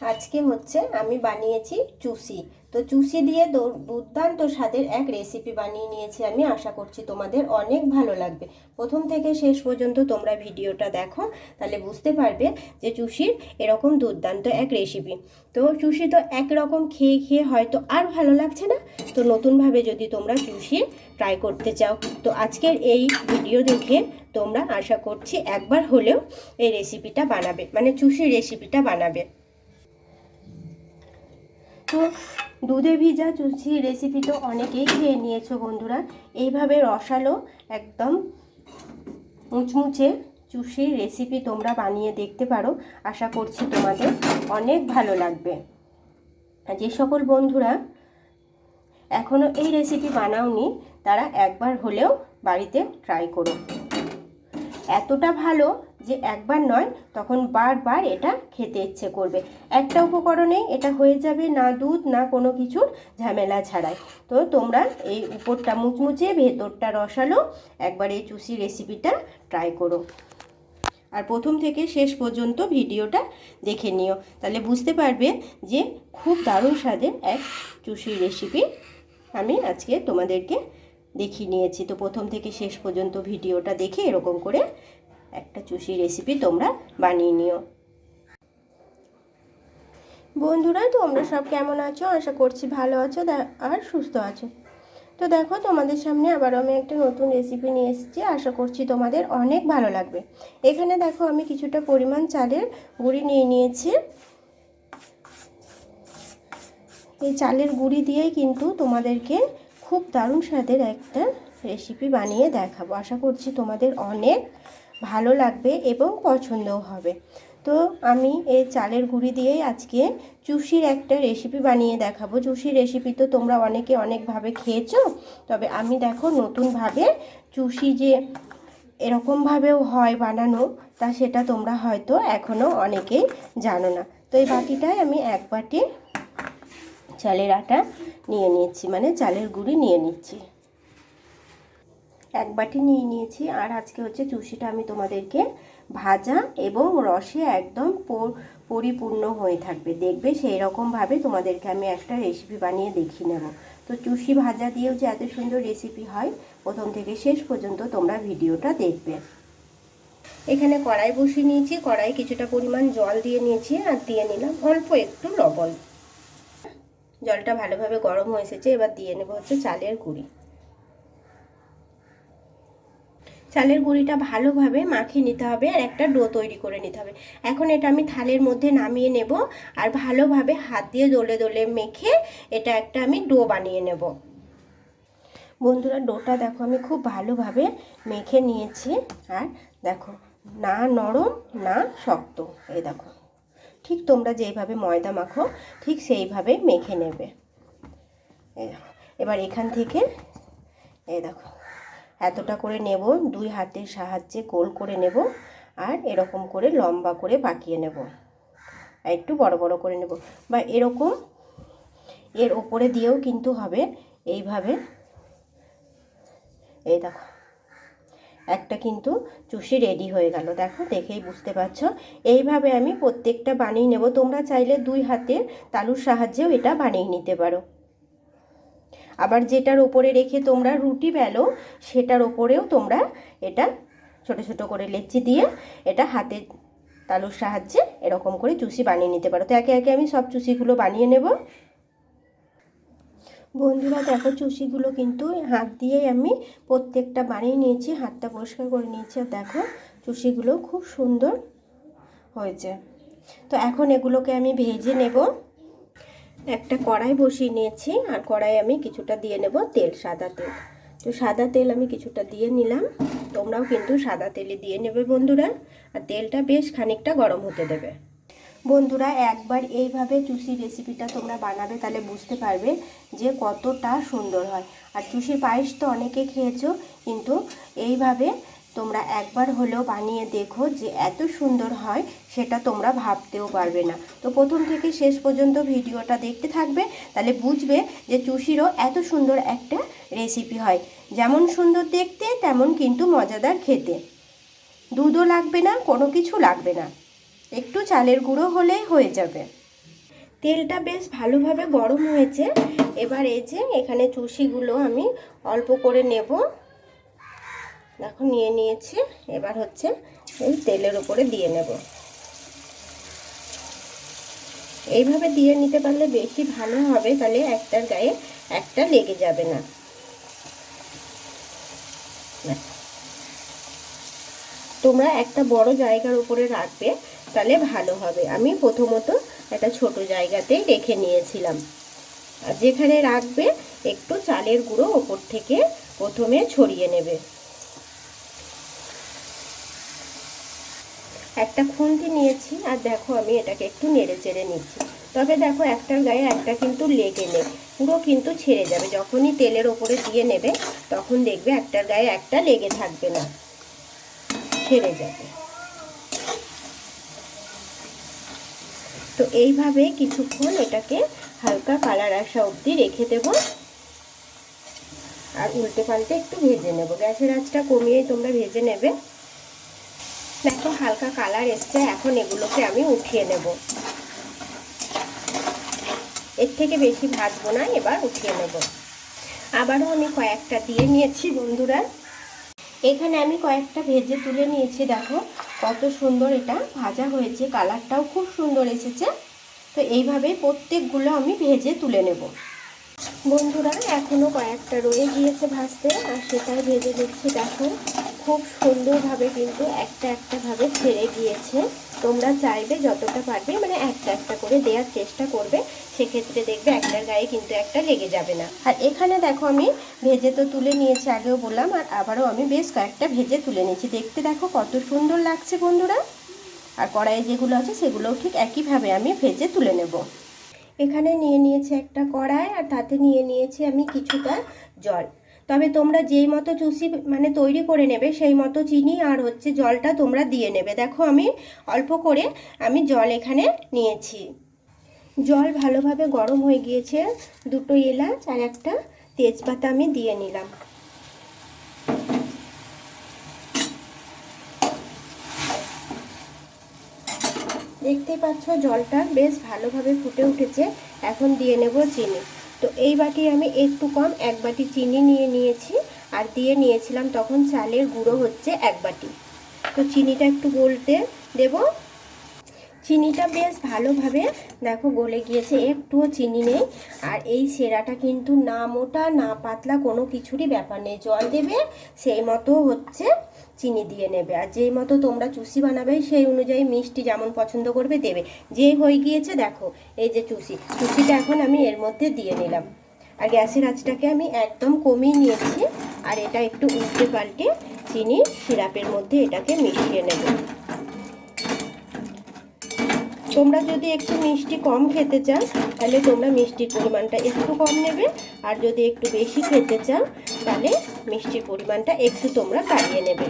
আজকে হচ্ছে আমি বানিয়েছি চুষি তো চুষি দিয়ে দুর্দান্ত স্বাদের এক রেসিপি বানিয়ে নিয়েছি আমি, আশা করছি তোমাদের অনেক ভালো লাগবে। প্রথম থেকে শেষ পর্যন্ত তোমরা ভিডিওটা দেখো, তাহলে বুঝতে পারবে যে চুষির এরকম দুর্দান্ত এক রেসিপি তো চুষি তো একরকম খেয়ে খেয়ে হয়তো আর ভালো লাগছে না, তো নতুনভাবে যদি তোমরা চুষি ট্রাই করতে চাও, তো আজকের এই ভিডিও দেখে তোমরা আশা করছি একবার হলেও এই রেসিপিটা বানাবে মানে চুষির রেসিপিটা বানাবে। তো দুধে ভিজা চুচি রেসিপি তো অনেকেই খেয়ে নিয়েছো বন্ধুরা। এইভাবে রসালো একদম মুচমুচে চুষির রেসিপি তোমরা বানিয়ে দেখতে পারো। আশা করছি তোমাদের অনেক ভালো লাগবে। যে সকল বন্ধুরা এখনও এই রেসিপি বানাওনি, তারা একবার হলেও বাড়িতে ট্রাই করো। এতটা ভালো যে একবার নয়, তখন বারবার এটা খেতে ইচ্ছে করবে। একটা উপকরণেই এটা হয়ে যাবে না দুধ, না কোনো কিছুর ঝামেলা ছাড়াই। তো তোমরা এই উপরটা মুচমুচে, ভেতরটা রসালো, একবার এই চুষি রেসিপিটা ট্রাই করো। আর প্রথম থেকে শেষ পর্যন্ত ভিডিওটা দেখে নিও। তাহলে বুঝতে পারবে যে খুব দারুণ স্বাদের এক চুষি রেসিপি আমি আজকে তোমাদেরকে দেখিয়ে নিয়েছি। তো প্রথম থেকে শেষ পর্যন্ত ভিডিওটা দেখে এরকম করে একটা চুষি রেসিপি তোমরা বানিয়ে নিও। বন্ধুরা, তোমরা সব কেমন আছো? আশা করছি ভালো আছো আর সুস্থ আছো। তো দেখো, তোমাদের সামনে আবারও আমি একটা নতুন রেসিপি নিয়ে এসেছি। আশা করছি তোমাদের অনেক ভালো লাগবে। এখানে দেখো, আমি কিছুটা পরিমাণ চালের গুঁড়ি নিয়ে নিয়েছি। এই চালের গুঁড়ি দিয়েই কিন্তু তোমাদেরকে খুব দারুণ স্বাদের একটা রেসিপি বানিয়ে দেখাবো। আশা করছি তোমাদের অনেক ভালো লাগবে এবং পছন্দও হবে। তো আমি এই চালের গুঁড়ি দিয়েই আজকে চুষির একটা রেসিপি বানিয়ে দেখাবো। চুষির রেসিপি তো তোমরা অনেকে অনেকভাবে খেয়েছো, তবে আমি দেখো নতুনভাবে চুষি যে এরকমভাবেও হয় বানানো, তা সেটা তোমরা হয়তো এখনও অনেকেই জানো না। তো এই বাটিটায় আমি এক বাটি চালের আটা নিয়ে নিচ্ছি মানে চালের গুঁড়ি নিয়ে নিচ্ছি। এক বাটি নিয়ে নিয়েছি। আর আজকে হচ্ছে চুষিটা আমি তোমাদেরকে ভাজা এবং রসে একদম পরিপূর্ণ হয়ে থাকবে। দেখবে সেই রকমভাবে তোমাদেরকে আমি একটা রেসিপি বানিয়ে দেখিয়ে নেব। তো চুষি ভাজা দিয়েও যে এত সুন্দর রেসিপি হয়, প্রথম থেকে শেষ পর্যন্ত তোমরা ভিডিওটা দেখবে। এখানে কড়াই বসিয়ে নিয়েছি। কড়াই কিছুটা পরিমাণ জল দিয়ে নিয়েছি আর দিয়ে নিলাম অল্প একটু লবণ। জলটা ভালোভাবে গরম হয়ে এসেছে, এবার দিয়ে নেব হচ্ছে চালের গুঁড়ি। চালের গুঁড়িটা ভালোভাবে মাখিয়ে নিতে হবে আর একটা ডো তৈরি করে নিতে হবে। এখন এটা আমি থালের মধ্যে নামিয়ে নেব আর ভালোভাবে হাত দিয়ে দোলে দোলে মেখে এটা একটা আমি ডো বানিয়ে নেব। বন্ধুরা, ডোটা দেখো আমি খুব ভালোভাবে মেখে নিয়েছি আর দেখো না নরম, না শক্ত, এই দেখো। ঠিক তোমরা যেইভাবে ময়দা মাখো, ঠিক সেইভাবে মেখে নেবে। দেখো, এবার এখান থেকে, এই দেখো এতটা করে নেব, দুই হাতের সাহায্যে গোল করে নেব আর এরকম করে লম্বা করে পাকিয়ে নেব। একটু বড় বড় করে নেব। বা এরকম এর ওপরে দিয়েও কিন্তু হবে। এইভাবে এই দেখো, একটা কিন্তু চুষি রেডি হয়ে গেল। দেখো, দেখেই বুঝতে পারছ। এইভাবে আমি প্রত্যেকটা বানিয়ে নেব। তোমরা চাইলে দুই হাতের তালুর সাহায্যেও এটা বানিয়ে নিতে পারো। আবার যেটার ওপরে রেখে তোমরা রুটি বেলো, সেটার ওপরেও তোমরা এটা ছোট ছোট করে লেচি দিয়ে এটা হাতে তালুর সাহায্যে এরকম করে চুষি বানিয়ে নিতে পারো। তো একে একে আমি সব চুষিগুলো বানিয়ে নেব। বন্ধুরা, দেখো চুষিগুলো কিন্তু হাত দিয়েই আমি প্রত্যেকটা বানিয়ে নিয়েছি, হাতটা পরিষ্কার করে নিয়েছি। আর দেখো চুষিগুলো খুব সুন্দর হয়েছে। তো এখন এগুলোকে আমি ভেজে নেব। একটা কড়াই বসিয়ে নিয়েছি, আর কড়াই আমি কিছুটা দিয়ে নেব তেল, সাদা তেল। তো সাদা তেল আমি কিছুটা দিয়ে নিলাম। তোমরাও কিন্তু সাদা তেলে দিয়ে নেবে বন্ধুরা, আর তেলটা বেশ খানিকটা গরম হতে দেবে। বন্ধুরা, একবার এইভাবে চুষি রেসিপিটা তোমরা বানাবে, তাহলে বুঝতে পারবে যে কতটা সুন্দর হয়। আর চুষির পায়েস তো অনেকে খেয়েছো, কিন্তু এইভাবে তোমরা একবার হলেও বানিয়ে দেখো যে এত সুন্দর হয়, সেটা তোমরা ভাবতেও পারবে না। তো প্রথম থেকে শেষ পর্যন্ত ভিডিওটা দেখতে থাকবে, তাহলে বুঝবে যে চুষিরও এত সুন্দর একটা রেসিপি হয়। যেমন সুন্দর দেখতে, তেমন কিন্তু মজাদার খেতে। দুধও লাগবে না, কোনো কিছু লাগবে না। একটু চালের গুঁড়ো হলেই হয়ে যাবে। তেলটা বেশ ভালোভাবে গরম হয়েছে। এবার এই যে এখানে চুষিগুলো আমি অল্প করে নেব। দেখো, নিয়ে নিয়েছি। এবার হচ্ছে এই তেলের উপরে দিয়ে নেব। এইভাবে দিয়ে নিতে পারলে বেশি ভালো হবে, তাহলে একটার গায়ে একটা লেগে যাবে না। তোমরা একটা বড় জায়গার উপরে রাখবে, তাহলে ভালো হবে। আমি প্রথমত একটা ছোট জায়গাতেই রেখে নিয়েছিলাম। আর যেখানে রাখবে, একটু চালের গুঁড়ো ওপর থেকে প্রথমে ছড়িয়ে নেবে। একটা খুন্তি নিয়েছি, আর দেখো আমি এটাকে একটু নেড়ে চেড়ে নিচ্ছি। তবে দেখো একটার গায়ে একটা কিন্তু লেগে নেই, পুরো কিন্তু ছেড়ে যাবে। যখনই তেলের ওপরে দিয়ে নেবে, তখন দেখবে একটার গায়ে একটা লেগে থাকবে না, ছেড়ে যাবে। তো এইভাবে কিছুক্ষণ এটাকে হালকা কালার আসা অবধি রেখে দেব। আর উল্টে পাল্টে একটু ভেজে নেব। গ্যাসের আঁচটা কমিয়ে তোমরা ভেজে নেবে। দেখো, হালকা কালার এসছে। এখন এগুলোকে আমি উঠিয়ে নেব। এর থেকে বেশি ভাজবো না, এবার উঠিয়ে নেব। আবারও আমি কয়েকটা দিয়ে নিয়েছি, বন্ধুরা। এখানে আমি কয়েকটা ভেজে তুলে নিয়েছি, দেখো। কত সুন্দর এটা ভাজা হয়েছে, কালারটাও খুব সুন্দর এসেছে। তো এইভাবে প্রত্যেকগুলো আমি ভেজে তুলে নেব। বন্ধুরা এখনও কয়েকটা রয়ে গিয়েছে ভাজতে আর সেটাই ভেজে দিচ্ছি দেখো, খুব সুন্দরভাবে কিন্তু একটা একটা ভাবে ছেড়ে গিয়েছে। তোমরা চাইবে যতটা পারবে মানে একটা একটা করে দেওয়ার চেষ্টা করবে। সেক্ষেত্রে দেখবে একটার গায়ে কিন্তু একটা লেগে যাবে না। আর এখানে দেখো আমি ভেজে তো তুলে নিয়েছি, আগেও বললাম, আর আবারও আমি বেশ কয়েকটা ভেজে তুলে নিয়েছি। দেখতে দেখো কত সুন্দর লাগছে বন্ধুরা। আর কড়াইয়ে যেগুলো আছে, সেগুলোও ঠিক একইভাবে আমি ভেজে তুলে নেব। এখানে নিয়ে নিয়েছি একটা কড়াই আর তাতে নিয়ে নিয়েছি আমি কিছুটা জল। তবে তোমরা যেই মতো চুষি মানে তৈরি করে নেবে সেই মতো চিনি আর হচ্ছে জলটা তোমরা দিয়ে নেবে। দেখো আমি অল্প করে আমি জল এখানে নিয়েছি। জল ভালোভাবে গরম হয়ে গিয়েছে দুটো এলাচ আর একটা তেজপাতা আমি দিয়ে নিলাম। দেখতেই পাচ্ছ, জলটা বেশ ভালোভাবে ফুটে উঠেছে। এখন দিয়ে নেব চিনি। তো এই বাটি আমি একটু কম, এক বাটি চিনি নিয়ে নিয়েছি আর দিয়ে নিয়েছিলাম তখন চালের গুঁড়ো হচ্ছে এক বাটি। তো চিনিটা একটু গলতে দেব। চিনিটা বেশ ভালোভাবে দেখো গলে গিয়েছে, একটুও চিনি নেই। আর এই সেরাটা কিন্তু না মোটা, না পাতলা কোনো কিছুরই ব্যাপার নেই। জল দেবে, সেই মতো হচ্ছে চিনি দিয়ে নেবে। আর যেই মতো তোমরা চুষি বানাবে, সেই অনুযায়ী মিষ্টি যেমন পছন্দ করবে, দেবে। যেই হয়ে গিয়েছে, দেখো, এই যে চুষি। চুষিটা এখন আমি এর মধ্যে দিয়ে নিলাম। আর গ্যাসের আঁচটাকে আমি একদম কমিয়ে নিয়েছি। আর এটা একটু উল্টে পাল্টে চিনি সিরাপের মধ্যে এটাকে মিশিয়ে নেব। তোমরা যদি একটু মিষ্টি কম খেতে চাও, তাহলে তোমরা মিষ্টির পরিমাণটা একটু কম নেবে। আর যদি একটু বেশি খেতে চাও, তাহলে মিষ্টির পরিমাণটা একটু তোমরা কাটিয়ে নেবে।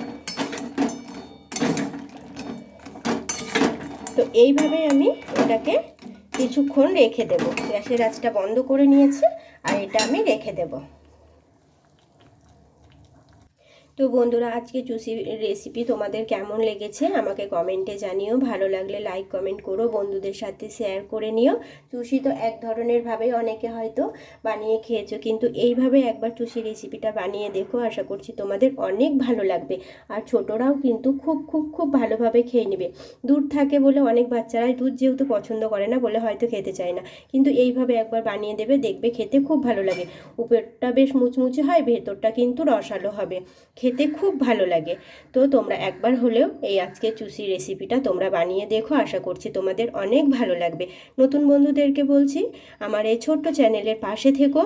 তো এইভাবে আমি এটাকে কিছুক্ষণ রেখে দেব। গ্যাসের আঁচটা বন্ধ করে নিয়েছি, আর এটা আমি রেখে দেবো। তো বন্ধুরা, আজকে চুষি রেসিপি তোমাদের কেমন লেগেছে আমাকে কমেন্টে জানিও। ভালো লাগলে লাইক কমেন্ট করো, বন্ধুদের সাথে শেয়ার করে নিও। চুষি তো এক ধরনের ভাবে অনেকে হয়তো বানিয়ে খেয়েছো, কিন্তু এইভাবে একবার চুষি রেসিপিটা বানিয়ে দেখো, আশা করছি তোমাদের অনেক ভালো লাগবে। আর ছোটরাও কিন্তু খুব খুব খুব ভালোভাবে খেয়ে নেবে। দুধ থাকে বলে অনেক বাচ্চারাই দুধ যেহেতু পছন্দ করে না, বলে হয়তো খেতে চায় না। কিন্তু এইভাবে একবার বানিয়ে দেবে, দেখবে খেতে খুব ভালো লাগে। উপরটা বেশ মুচমুচে হয়, ভেতরটা কিন্তু রসালো হবে। খেতে খুব ভালো লাগে। তো তোমরা একবার হলেও এই আজকে চুষি রেসিপিটা তোমরা বানিয়ে দেখো, আশা করছি তোমাদের অনেক ভালো লাগবে। নতুন বন্ধুদেরকে বলছি, আমার এই ছোট্ট চ্যানেলের পাশে থেকো।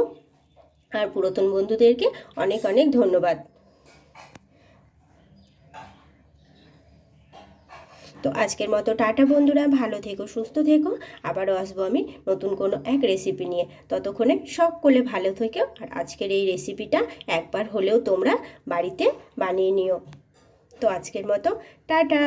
আর পুরাতন বন্ধুদেরকে অনেক অনেক ধন্যবাদ। তো আজকের মতো টাটা বন্ধুরা, ভালো থেকো, সুস্থ থেকো। আবারও আসব আমি নতুন কোনো এক রেসিপি নিয়ে। ততক্ষণে সকলে ভালো থেকো আর আজকের এই রেসিপিটা একবার হলেও তোমরা বাড়িতে বানিয়ে নিও। তো আজকের মতো, টাটা!